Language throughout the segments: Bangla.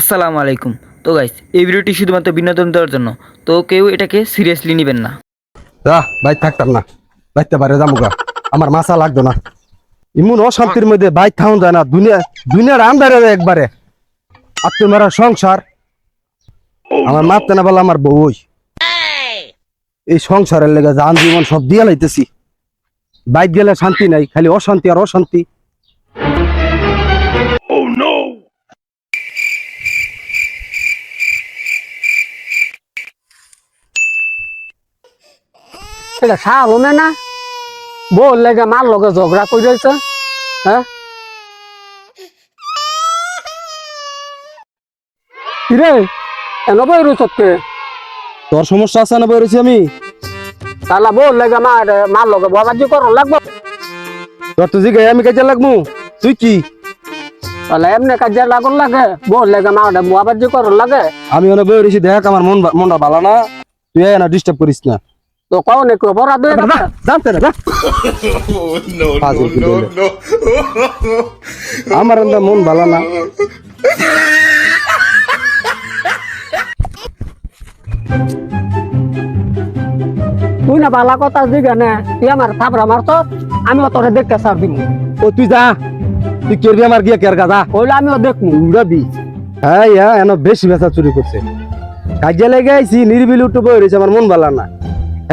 আসসালামু আলাইকুম। তো গাইস এই ভিডিওটি শুধুমাত্র বিনোদন দেওয়ার জন্য। তো কেউ এটাকে সিরিয়াসলি নেবেন না। যা বাইক থাকতাম না। বাইতে পারে যামুগা আমার মাথা লাগতো না। ইমন অশান্তির মধ্যে বাইক খাওয়া যায় না। দুনিয়া দুনিয়ার আন্দারে একবারে। আত্মীয় সংসার। আমার মারতে না বলে আমার বউই এই সংসারের লেগে জান জীবন সব দিয়ে লাইতেছি। বাইক গেলে শান্তি নাই, খালি অশান্তি আর অশান্তি। এটা সাহলে না? বল লেগে মার লগে ঝগড়া করে যাইছে হ্যাঁ? কিরে এন বই রুচতকে তোর সমস্যা আছে না বলেছি আমি? তাহলে বল লেগে মার মার লগে বাবাজি করো লাগবে? তোর তো জিগাই আমি কাজে লাগমু তুই কি? তাহলে এমনি কাজে লাগুন লাগে বল লেগে মার বাবাজি করো লাগে। আমি ওনে বই রয়েছি দেখ আমার মন মনটা ভালো না। তুই না ডিস্টার্ব করিস না। তো কও অপরাধ হয়ে গেছে? জানতে না কি বলে। আমার এমন মন ভালো না তুই না বালা কথা দিগে না তুই আমার থাপড়া মারত আমি তোরে দেখতে সার দিব ও তুই যা। তুই কেরবি আমার গিয়ে কের যা। ওইলে আমিও দেখব উড়াবি। হ্যাঁ ইয়া এন বেশি বেচা চুরি করছে। কাজে লেগে আইছি নিরিবিলি উঠে বই রয়েছে আমার মন ভালো না।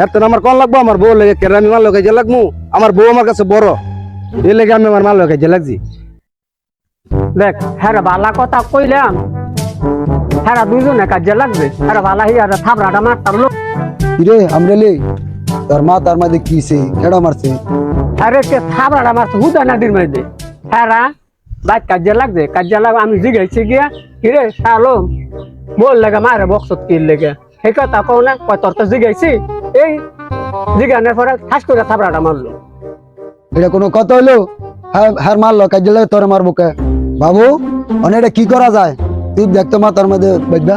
হ্যাঁ তো আমার কল লাগবো? আমার বউ লেগে কেরামি মাল কাজে লাগবো আমার বউ আমার কাছে বড়। এই লেগে আমি আমার মাল কাজে লাগছি। দেখ হ্যাঁ রে, বালা কথা কইলাম। হ্যাঁ রে, দুইজনে কাজে লাগবে। হ্যাঁ রে, বালা হিয়ারে থাপড়াটা মারতাম লোক। কিরে আমরেলে তোর মা তার মাঝে কিছে কেডা মারছে? আরে কে থাবড়াটা মারছে হুদা নাদির মধ্যে হ্যাঁ রা, বাইক কাজে লাগবে কাজে লাগবে আমি জিগাইছি গিয়া কিরে শালো বল লেগে মারে বক্সত কি লেগে। সেই কথা কও না কয় তোর তো জিগাইছি? এই জিগানের পরে ঠাস করে থাবড়াটা মারলো। এটা কোনো কথা হলো? হ্যাঁ মারলো কাজে লাগে তোরে মারবো কে? বাবু মানে এটা কি করা যায়? তুই দেখতো মা তার মধ্যে দেখবা।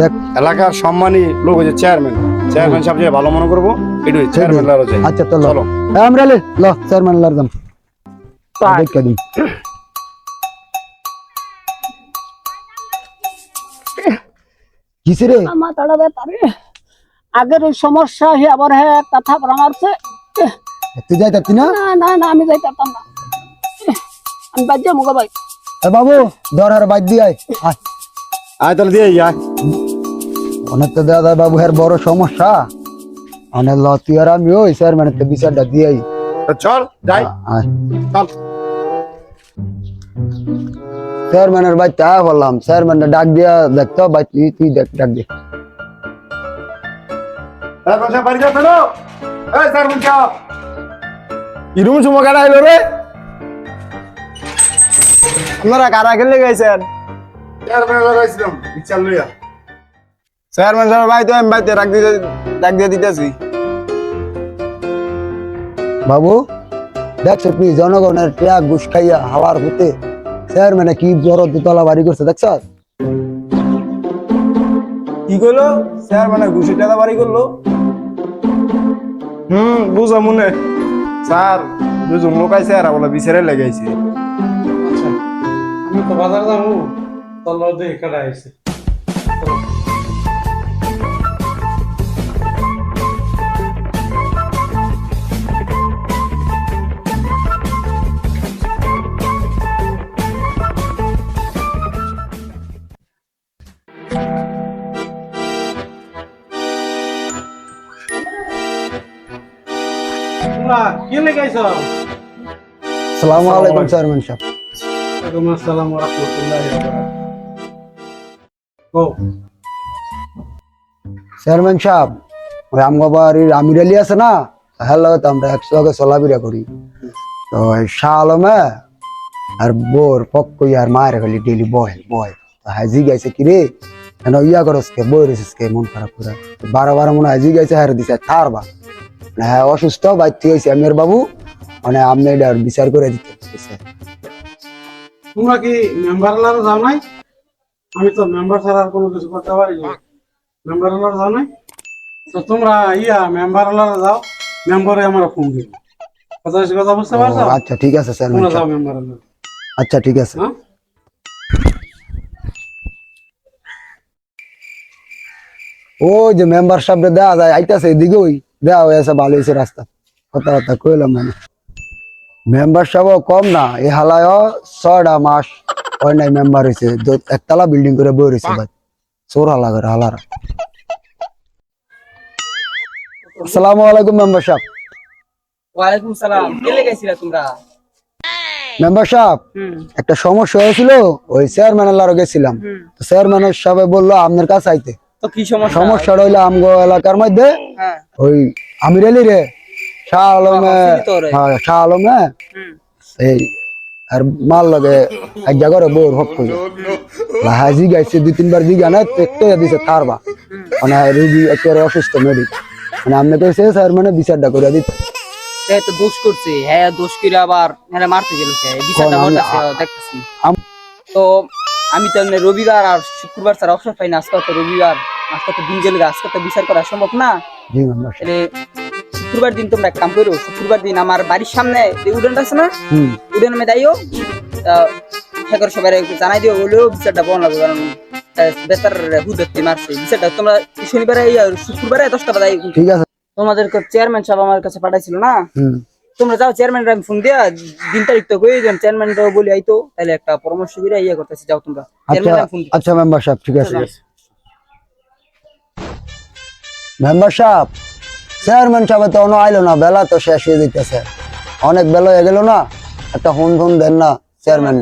দেখ। এলাকার সম্মানী লোক হচ্ছে চেয়ারম্যান চেয়ারম্যান সাহেব যে ভালো মনে করব এটাই চেয়ারম্যান লারো যাই। আচ্ছা চলো। চলো আমরা লে ল চেয়ারম্যান লার দাম তো আয়। দিন। কিসে রে? মাথাটা ব্যথা রে। আগের ওই সমস্যা হে আবার হ্যাঁ একটা থাপড়া মারছে। তুই যাই থাকতি না না না আমি যাই পারতাম না আমি বাজ্যা মুগা ভাই। এ বাবু ধর আর বাইক দিয়ে আয়। আয়। তাহলে দিয়ে আয় অনেক তো দাদা বাবু হ্যার বড় সমস্যা। অনেক ল তুই আর আমি ওই স্যার মানে তো বিচারটা দিয়ে আই। তো চল যাই। আয়। চল। চেয়ারম্যানের বাইকটা আয় বললাম। চেয়ারম্যানটা ডাক দিয়া দেখতো বাইক তুই তুই দেখ ডাক দে। চেয়ারম্যান বাড়ি যাচ্ছে না। এই চেয়ারম্যান সাহেব ইরুম সুমো কাটা এলো রে? আপনারা কারা খেলে গেছেন? চেয়ারম্যান চেয়ারম্যান সাহেব ভাই তো আমি বাইতে ডাক দিতে ডাক দিয়ে দিতেছি। বাবু দেখছ কি জনগণের ট্যাগ ঘুষ খাইয়া হাওয়ার হতে চেয়ারম্যানে কি বড় দুতলা বাড়ি করছে দেখছ? কি করল চেয়ারম্যানের ঘুষি টাকা বাড়ি করল। হুম, বুঝা মনে। স্যার দুজন লোক আইছে আর বলে বিচারে লেগাইছে আমি তো বাজার যাব তল্লাও দিয়ে কাটা আইছে। তোমরা কি লেগাইছ সালামু আলাইকুম চেয়ারম্যান সাহেব। ওয়ালাইকুম আসসালাম ওয়া রাহমাতুল্লাহি ওয়া বারাকাতুহু চেয়ারম্যান সাহেব ওই আমগো আমির আলী আছে না? হ্যাঁ লাগে আমরা একসঙ্গে চলাফেরা করি। তো শাহ আলমে আর বোর পক্ক আর মায়ের খালি ডেলি বয় বয় হাজি গাইছে কি রে? কেন ইয়া করস কে বই রেছিস কে মন খারাপ করে। বারো বারো মনে হাজি গাইছে হ্যাঁ দিছে থার বা হ্যাঁ অসুস্থ বাইর থেকে বাবু মানে বিচার করে দিতে তোমরা কি মেম্বার যাও নাই? আমি তো মেম্বার ছাড়া আর কোনো কিছু করতে পারি মেম্বার যাও নাই? তো তোমরা ইয়া মেম্বার যাও মেম্বারে আমার ফোন কথা কথা বুঝতে পারছ? আচ্ছা ঠিক আছে স্যার তোমরা আচ্ছা। যাও মেম্বার আচ্ছা ঠিক আছে। হ্যাঁ? ও যে মেম্বার সাহেব দেওয়া যায় আইতাছে এদিকে ওই। দেওয়া হয়েছে ভালো হয়েছে রাস্তা। কথাবার্তা কইলাম মানে। মেম্বার সাহেব কম না এই হালায় ছয়টা মাস হয় নাই মেম্বার হয়েছে একতলা বিল্ডিং করে বই রয়েছে ভাই। চোর হালা করে হালারা। আসসালামু আলাইকুম মেম্বার সাহেব ওয়ালাইকুম সালাম। কে লেগেছিলা তোমরা? মেম্বার সাহেব একটা সমস্যা হয়েছিল ওই চেয়ারম্যান এলারও গেছিলাম। চেয়ারম্যানের সাহেব বলল আপনার কাছে আইতে। তো কি সমস্যা? সমস্যাটা হইল আমগো এলাকার মধ্যে। হ্যাঁ। ওই আমির আলী রে শাহ আলমে। হ্যাঁ শাহ আলমে এই আর মাল লগে এক বোর হক কই হাজি গাইছে দুই তিনবার না দিছে মানে রুগী একেবারে অসুস্থ মেডি মানে আপনি কইছে স্যার মানে বিচারটা করে দিতে। হ্যাঁ তো দোষ করছে। হ্যাঁ দোষ করে আবার হ্যাঁ মারতে গেল বিচারটা কোন আমি- দেখতেছি। তো আমি তো রবিবার আর শুক্রবার স্যার অবসর পাই না আজকে তো রবিবার। আজকে তো দিন গেলে আজকে তো বিচার করা সম্ভব না। তাহলে শুক্রবার দিন তোমরা এক কাম করো শুক্রবার দিন আমার বাড়ির সামনে যে উডানটা আছে না উডান দাইও সবাই জানাই দিও হলেও বিচারটা বন লাগবে কারণ বেতার হুদত্তি মারছে। বিচারটা তোমরা শনিবারে শুক্রবারে দশটা বাজাই ঠিক আছে। তোমাদের চেয়ারম্যান সাহেব আমার কাছে পাঠাইছিল না? তোমরা যাও চেয়ারম্যান আমি ফোন দিয়া দিন তারিখ তো কই দেন চেয়ারম্যান বলি আইতো তাহলে একটা পরামর্শ করে ইয়ে করতেছি যাও তোমরা। আচ্ছা আচ্ছা মেম্বার সাহেব ঠিক আছে। মেম্বার সাহেব চেয়ারম্যান সাহেব তো অনু আইলো না বেলা তো শেষ হয়ে যেতেছে অনেক বেলা হয়ে গেল না একটা হুন ফোন দেন না চেয়ারম্যান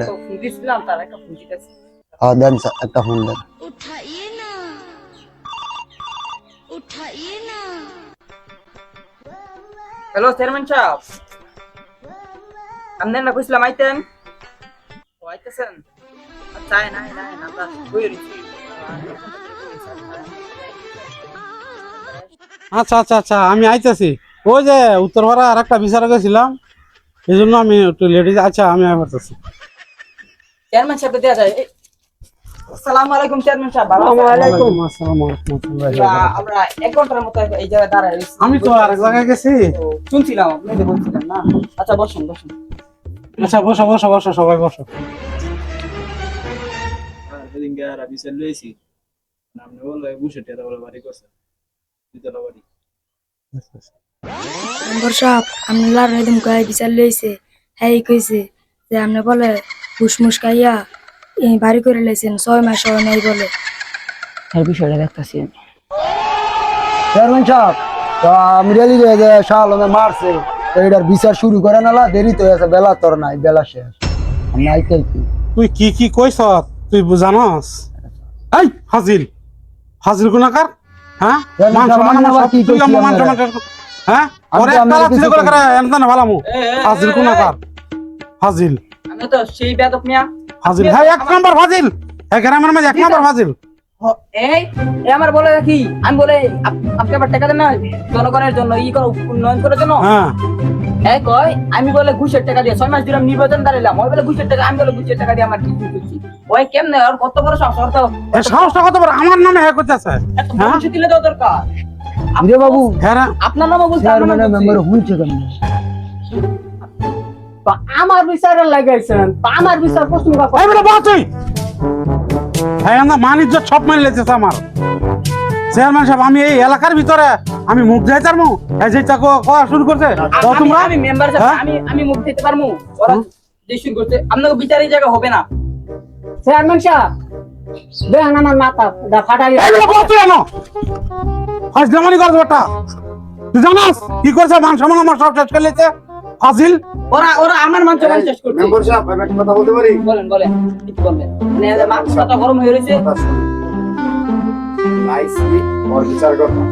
দেন একটা হুন দেন। হ্যালো চেয়ারম্যান সাহেব। না কইছিলাম আইতেন? আইতেছেন? আচ্ছা, না না না আচ্ছা আচ্ছা আচ্ছা আমি আইতেছি। ওই যে উত্তরপাড়া আর একটা বিচারে গেছিলাম এই জন্য আমি একটু লেডিজ আচ্ছা আমি আসতেছি চেয়ারম্যান সাহেব দেয়া যায়। আসসালামু আলাইকুম চেয়ারম্যান সাহেব ভালো? আসসালাম আমরা- এক ঘণ্টার মতো এই জায়গায় দাঁড়ায় আমি তো আরেক জায়গায় গেছি। শুনছিলাম আপনি যে বলছিলেন না? আচ্ছা বসুন বসুন। আচ্ছা বসো বসো বসো সবাই বসো। আর বিচার লইছি। আপনি বলল বুঝে টেরা বলে বাড়ি করছে। দুতলা বাড়ি নম্বর সব আপনি লার একদম গায়ে বিচার লইছে। হ্যাঁ কইছে যে আপনি বলে ফুসমুস খাইয়া বাড়ি করে লাইছেন ছয় মাস হয় নাই বলে। এই বিষয়টা দেখতাছি আমি। চেয়ারম্যান সাহেব তো আমির আলী রে যে মারছে তো এটার বিচার শুরু করে না দেরি তো হয়েছে বেলা তোর নাই বেলা শেষ। আমি আইতে কি তুই কি কি কইছ? তুই জানস? এই! হাজিল হাজিল গুনাকার হ্যাঁ মান সম্মান আমি আমার কি কইছি মান সম্মান হ্যাঁ ওরে করে করে এমন না ভালামু হাজিল গুনাকার হাজিল আমি তো সেই বেদক মিয়া হাজিল হ্যাঁ এক নম্বর হাজিল হ্যাঁ গ্রামের মাঝে এক নম্বর হাজিল এই আমার বলে রাখি আমি বলে আপনি আবার টাকা দেন না? জনগণের জন্য ই করো উন্নয়ন করার জন্য? হ্যাঁ। হ্যাঁ কয় আমি বলে ঘুষের টাকা দিয়ে ছয় মাস দিলাম নির্বাচন দাঁড়াইলাম ওই বলে ঘুষের টাকা আমি বলে ঘুষের টাকা দিয়ে আমার কি করছি ওই কেমনে আর কত বড় সাহস ওর তো সাহসটা কত বড়? আমার নামে হ্যাঁ করতেছে দিলে তো দরকার। বাবু হ্যাঁ। আপনার নামও বলতে আমার নামও মেম্বার। হইছে কেন আমার বিচারে লাগাইছেন আমার বিচার প্রশ্ন তুই। হ্যাঁ আমরা মান ইজ্জত সব মেনে লেগেছে আমার। চেয়ারম্যান সাহেব আমি এই এলাকার ভিতরে আমি মুখ যাই তার মুখ এই যে তা কো- শুরু করছে? তো তোমরা? আমি মেম্বার হ্যাঁ? আমি আমি মুখ দিতে পারব ওরা যে শুরু করছে। আপনাকে জায়গা হবে না। চেয়ারম্যান সাহেব দেখেন আমার মাথা দা ফাটাই। এই বেটা বল তুই করছ জানাস? কি করছে? মান সম্মান আমার সব শেষ করে লেছে ফাজিল? ওরা ওরা আমার মাংস শেষ করছে। মেম্বার সাহেব আমি একটা কথা বলতে পারি? বলেন বলেন কিছু বলবেন মানে এদের মাংসটা গরম হয়ে রয়েছে। নাইসলি ওর বিচার করতাম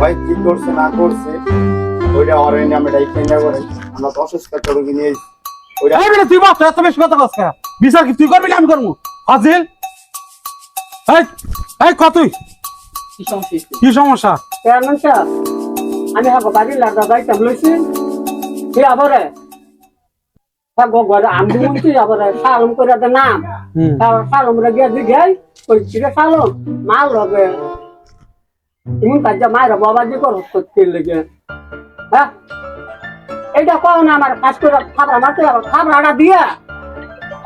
ভাই কি করছে না করছে ওইটা ওর এনে আমি ডাইকে না করে আমরা তো অসুস্থ নিয়ে এসেছি। ওইটা এই বেটা তুই বাপ এত বেশি কথা কস? বিচার কি তুই করবি না আমি করব? ফাজিল? এই এই কত তুই? কি সমস্যা? কি সমস্যা? চেয়ারম্যান সাহেব আমি হ্যাঁ বাড়ির লাগা যাইতাম লইছি আবারে হ্যাঁ গো ঘরে আমি বলছি আবারে সালম করে দে নাম হুম। সালম রে গিয়ে দি গাই ওই চিরে সালম মাল লগে ইমন কাজা মায়ের বাবা যে করো করতে লেগে। হ্যাঁ? এইটা কও না আমার কাজ করে খাবার মারতে যাব খাবার আটা দিয়া।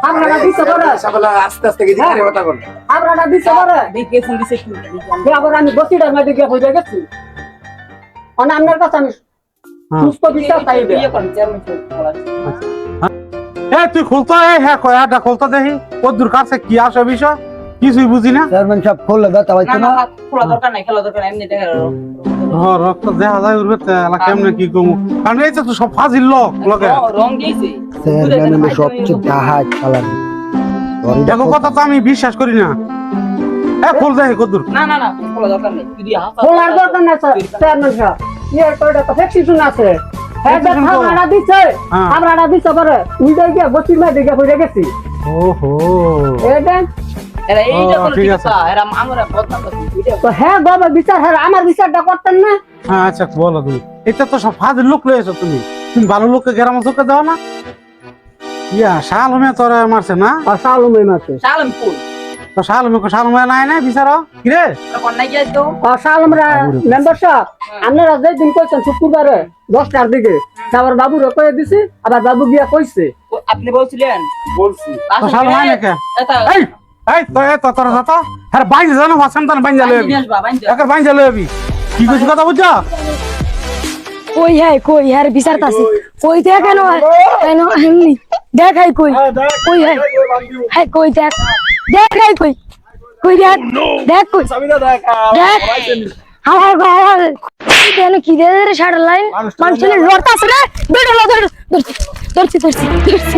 হাবড়াটা দিতে পারে? আস্তে আস্তে গিয়ে দিকে কথা বল। হাবড়াটা দিতে পারে? দেখে ফোন দিছে কি আবার আমি বসিটার মধ্যে গিয়ে বুঝে গেছি। মানে আপনার কাছে আমি সুস্থ বিচার চাইবে করেন চেয়ারম্যান এ তুই খুলতো এই হ্যাঁ কয়াটা খুলতো দেখি। কদ্দুর কাছে কি আসে বিষয়? কিছুই বুঝি না। চেয়ারম্যান সাহেব খুললে ব্যথা না পাইছো না। না খোলা দরকার নাই খেলা দরকার এমনি দেখা হ রক্ত দেখা যায় উঠবে তেলা কেমনে কি কমু? কারণ এই তো সব ফাজিল লোক রং দিয়েছে। চেয়ারম্যান চালান দেখো কথা তো আমি বিশ্বাস করি না। এ খুল দেখি কদ্দুর। না না না খোলা দরকার নেই। খোলার দরকার নাই স্যার। চেয়ারম্যান সাহেব। ইয়ে তো তো আছে। হ্যাঁ হ্যাঁ। পারে। গেছি। ওহো। এটা আমরা হ্যাঁ বাবা বিচার আমার বিচারটা করতেন না। হ্যাঁ আচ্ছা বলো তুমি। এটা তো সব ফাজিল লোক লয়েছো তুমি। তুমি ভালো লোককে গ্রামে চোখে দাও না। ইয়া শালমে তোর মারছে না? আর সালুমে মাছে শালম ফুল তো শালমে শালমে নাই নাই বিচার? কিরে? কোন নাই গিয়ে তো আর সালমরা মেম্বার সাহেব আপনারা যেদিন কইছেন শুক্রবারে দশটার দিকে আবার বাবুরে কয়ে দিছি আবার বাবু গিয়া কইছে। আপনি বলছিলেন? বলছি। তো শাল হয় নাকি? এটা এই এই তো এই তো তোর সাথে হ্যাঁ বাইন জানো তান বাইন জালে বাবা বাইন জালে কি কিছু কথা বুঝছ? কই হ্যাঁ কই হ্যাঁ বিচার আছে কই দেখ কেন কেন এমনি। দেখ কই। কই হ্যাঁ কই দেখ। দেখ কই কই দেখ দেখ কই দেখ আমার কেন কি দে রে শাড় লাইন মানুষের লড়তা আছে রে বেটা লো ধর ধরছি ধরছি ধরছি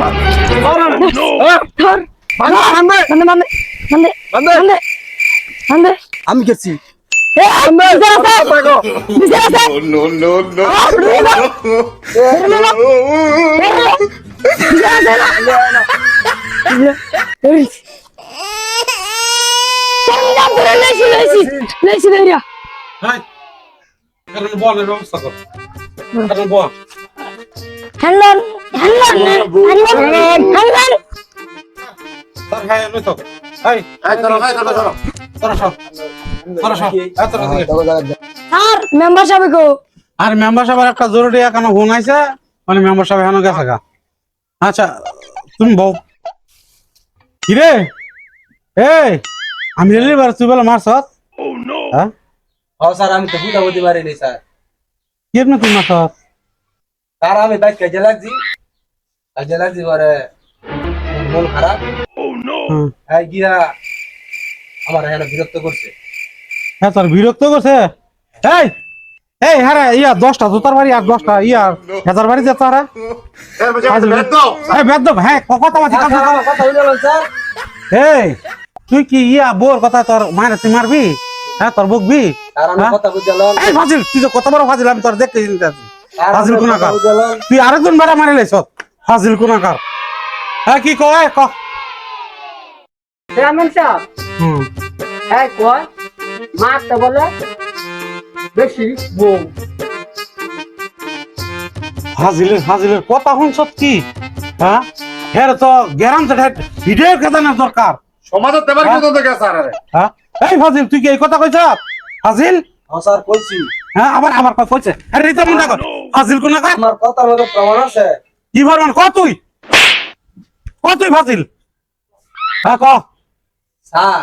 আমি গেছি কারণ বলের ব্যবস্থা কর। কারণ বল। তোর হ্যাঁ তো তোরা। সব তোরা সব। আর মেম্বার সাহেব গো আর মেম্বার সাহেবের একটা জরুরি এখানে ফোন আইছে মানে মেম্বার সাহেব এখানে গেছে গা। আচ্ছা তুমি বউ। কিরে এই আমি রেলি বার তুই বলে মারছ? হ্যাঁ? হ্যাঁ স্যার আমি তো বুঝা বুঝতে পারিনি স্যার। কি এমনি তুই মারছ? স্যার আমি বাইক কাজে লাগছি। কাজে লাগছি পরে মন খারাপ। এই গিয়া আমার এখানে বিরক্ত করছে। হ্যাঁ তোর বিরক্ত করছে? এই এই হ্যাঁ ইয়া দশটা জুতার বাড়ি আর দশটা ইয়া হেজার বাড়ি যেত হারা এই বেদ তো এই বেদ হ্যাঁ কথা বলছি স্যার, স্যার, এই তুই কি ইয়া বোর কথা তোর মায়ের তুই মারবি? হ্যাঁ তোর বকবি? হ্যাঁ? এই ফাজিল তুই যে কত বড় ফাজিল আমি তোর দেখতে ফাজিল আমি কোনা কথা কার? বুঝলাম তুই আরেকজন বেড়া মারি লাইছ ফাজিল কোনাকার হ্যাঁ কি কয়? ক। চেয়ারম্যান সাহেব। হুম। হ্যাঁ কয় মারতে বলে বেশি বউ। কথা শুনছ কি? হ্যাঁ? হের তো গ্যারাম ভিডিও কেদানের দরকার। সমাজের দেবার কি তো দেখে স্যার আরে। হ্যাঁ? এই ফাজিল তুই কি এই কথা কইছ? ফাজিল? হ্যাঁ স্যার কইছি। হ্যাঁ আবার আবার কয় কইছে। আরে রিতা মুন্ডা কর ফাজিল কোনাকার আমার কথার মধ্যে প্রমাণ আছে। কি ভরমান ক তুই? ক তুই ফাজিল? হ্যাঁ ক। স্যার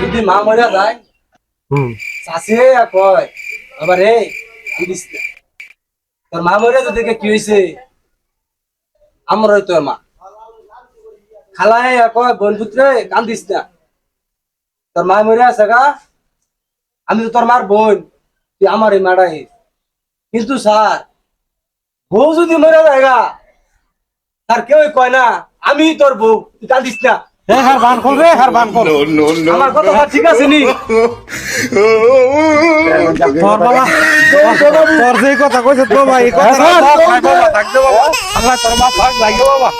যদি মা মরে যায় হুম। চাষি কয় আবার এই তোর মা মরে যদি কি হয়েছে আমার তোর মা। খালাই কয় বোন পুত্রে কান্দিস না তোর মা মরে আছে গা। আমি তো তোর মার বোন। তুই আমার এই মাডাই কিন্তু স্যার বউ যদি মরে যায় গা তার কেউ কয় না আমি তোর বউ তুই কান্দিস না হার বান কল রে হার বান আমার কথা স্যার ঠিক আছে নি? তোর বাবা তোর যে কথা কইছে তো ভাই এই কথা থাকবে বাবা আল্লাহ তোর মা থাক লাগে বাবা